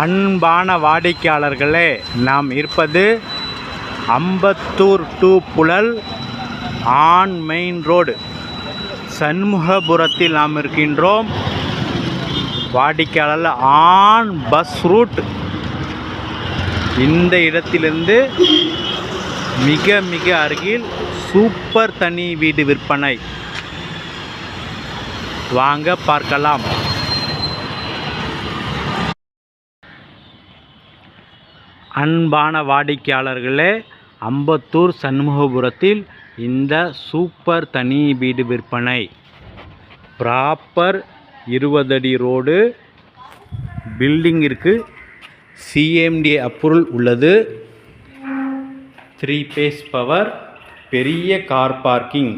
அன்பான வாடிக்கையாளர்களே நாம் இருப்பது Ambattur to Puzhal on main road. சண்முகபுரத்தில் நாம் இருக்கின்றோம். வாடிக்கையாளர் ஆன் பஸ் ரூட். இந்த இடத்திலிருந்து மிக மிக அருகில் சூப்பர் தனி வீடு விற்பனை. வாங்க பார்க்கலாம். அன்பான வாடிக்கையாளர்களே அம்பத்தூர் சண்முகபுரத்தில் இந்த சூப்பர் தனி வீடு விற்பனை. ப்ராப்பர் இருபது அடி ரோடு பில்டிங்கிற்கு சிஎம்டி அப்ரூவல் உள்ளது. த்ரீ பேஸ் பவர் பெரிய கார் பார்க்கிங்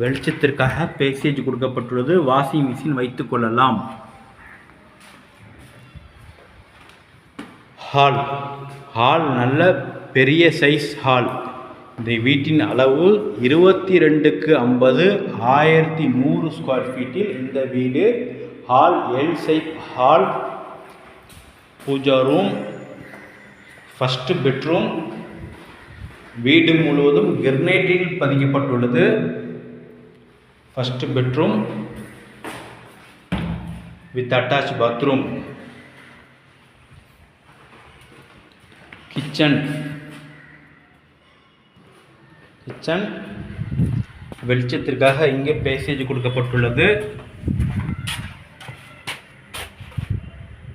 வெளிச்சத்திற்காக பேசேஜ் கொடுக்கப்பட்டுள்ளது. வாஷிங் மிஷின் வைத்துக்கொள்ளலாம் ஹால் ஹால் நல்ல பெரிய சைஸ் ஹால் இந்த வீட்டின் அளவு இருபத்தி ரெண்டுக்கு ஐம்பது ஆயிரத்தி நூறு ஸ்கொயர் ஃபீட்டில் இந்த வீடு. Hall L shape hall pooja room first bedroom வீடு முழுவதும் கிர்னேட்டில் பதிக்கப்பட்டுள்ளது. First bedroom with attach bathroom kitchen. Kitchen. வெளிச்சத்திற்காக இங்கே பேசேஜ் கொடுக்கப்பட்டுள்ளது.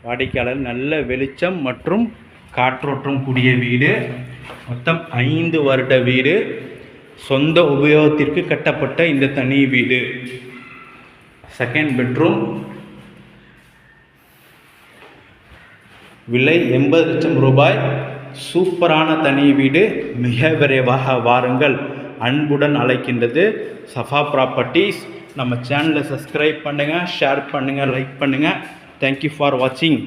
வாடிக்கையாளர் நல்ல வெளிச்சம் மற்றும் காற்றோட்டம் கூடிய வீடு. மொத்தம் ஐந்து வருட வீடு. சொந்த உபயோகத்திற்கு கட்டப்பட்ட இந்த தனி வீடு. செகண்ட் பெட்ரூம் விலை எண்பது லட்சம் ரூபாய். சூப்பரான தனி வீடு. மிக விரைவாக வாருங்கள். அன்புடன் அழைக்கின்றது சஃபா ப்ராப்பர்ட்டிஸ் நம்ம சேனலை சப்ஸ்கிரைப் பண்ணுங்கள் ஷேர் பண்ணுங்கள் லைக் பண்ணுங்கள் தேங்க்யூ ஃபார் வாட்சிங்